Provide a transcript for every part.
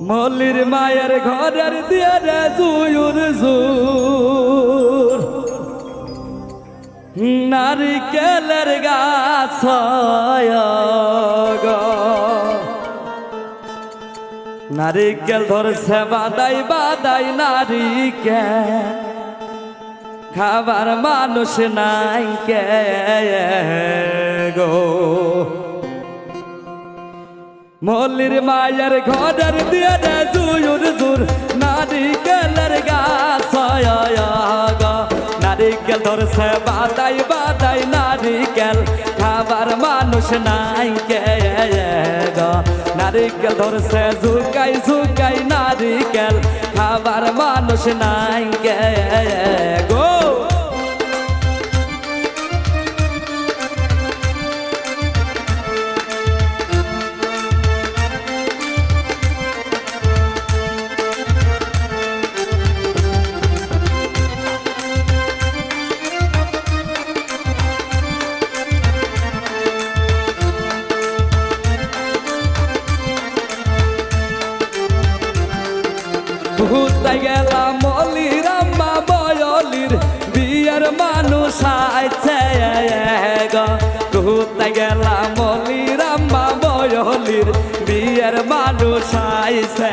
মল্লির মায়ের ঘরের দিয়ে রে জুয়ুর জুর। নারিকেলের গাছ। নারিকেল ধরছে বাদাই বাদাই নারিকেল। খাবার মানুষ নাই কে গো। মল্লির মায়ের ঘরের দিয়ে জুয়ুর জুর নারিকেলের গাছ হয় গো। নারিকেল ধরছে বাদাই বাদাই নারিকেল খাবার মানুষ নাই কে। নারিকেল ধরছে ঝুকাই ঝুকাই নারিকেল খাবার মানুষ নাই কে ঘুরতে গেলাম মলির আম্মা বয়লির বিয়ের মানুষ আইছে গো। ঘুরতে গেলাম মলির আম্মা বয়লির বিয়ের মানুষ আইছে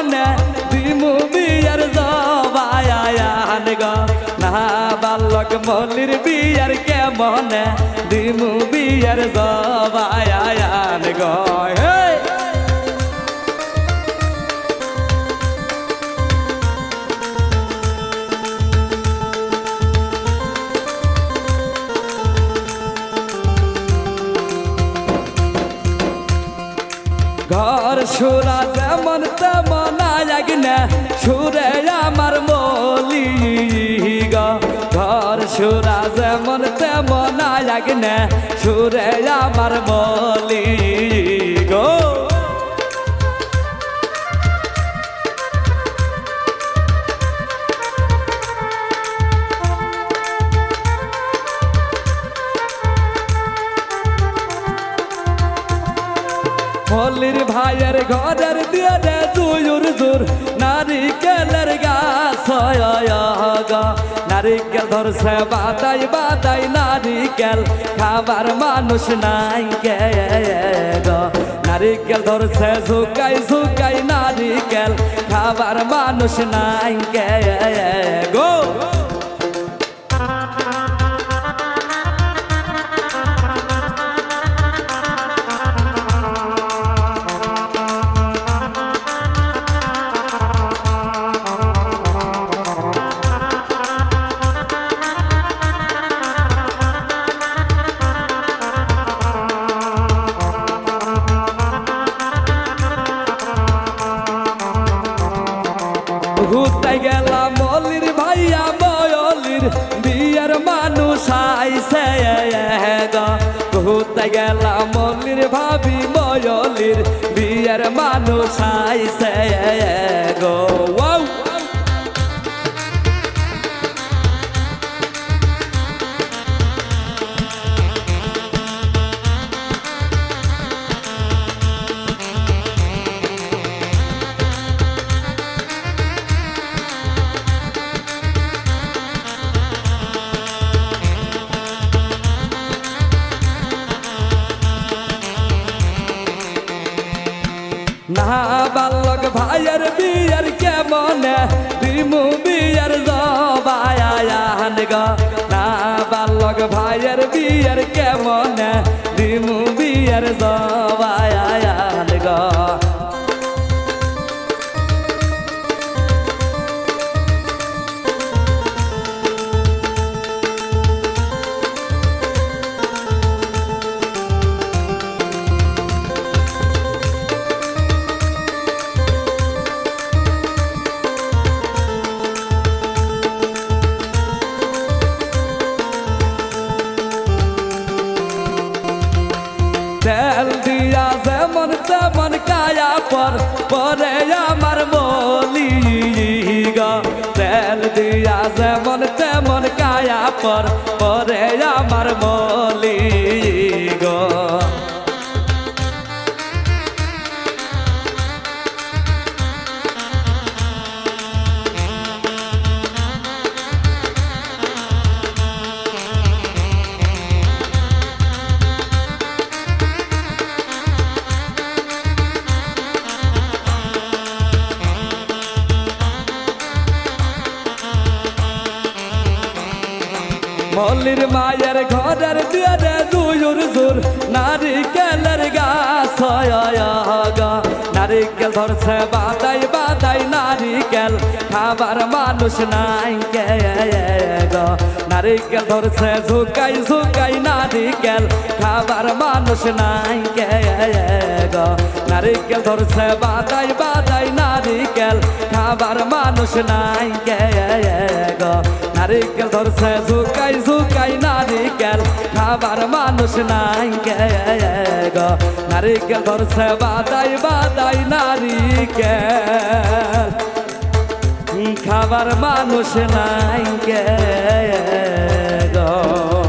কে মহনে দিমু বিয়ের জবায়ান গো। না বালক মল্লির বিয়ের কে মহনে দিমু বিয়ের জবায়ান গো। হে ঘর সুরা যেমন তেমন আগে সুরে আমার মলি ঘর সুরা যেমন তেমন আগে সুরে আমার মলি ভাইয়ের ঘরের দিয়ে রে জুয়ুর জুর। নারিকেলের গাছ। নারিকেল ধরছে বাদাই বাদাই নারিকেল। খাবার মানুষ নাই কে নারিকেল ধরছে ঝুকাই ঝুকাই নারিকেল। খাবার মানুষ নাই কে গো। বয়লির বিয়ের মানুষ আইছে গো। ঘুরতে গেলাম মলির ভাবি ময়লির বিয়ের মানুষ আইছে গো। না বালক ভাইয়ের বিয়ের কেমনে? রিমু বিয়ের জবায়ান গ। না বালক ভাইয়ের বিয়ের কেমনে? রিমু বিয়ের জবায়ান তেমন কায়া পর পরে আমার বলি গো তেল দিয়া যেমন তেমন কায়া পর পরে আমার মলি মল্লির মায়ের ঘরের দুয়ারে দুয়ুর জোর। নারিকেলের গাছ নারিকেল ধরছে বাদাই বাদাই নারিকেল। খাবার মানুষ নাই কে নারিকেল ধরছে ঝুকাই ঝুকাই নারিকেল। খাবার মানুষ নাই কে নারিকেল ধরছে বাদাই বাদাই নারিকেল। খাবার মানুষ নাই কে নারিকেল ধরছে, ঝুকাই ঝুকাই নারিকেল। খাবার মানুষ নাই গ? নারিকেল ধরছে, বাদাই বাদাই নারিকেল। খাবার মানুষ নাই গো?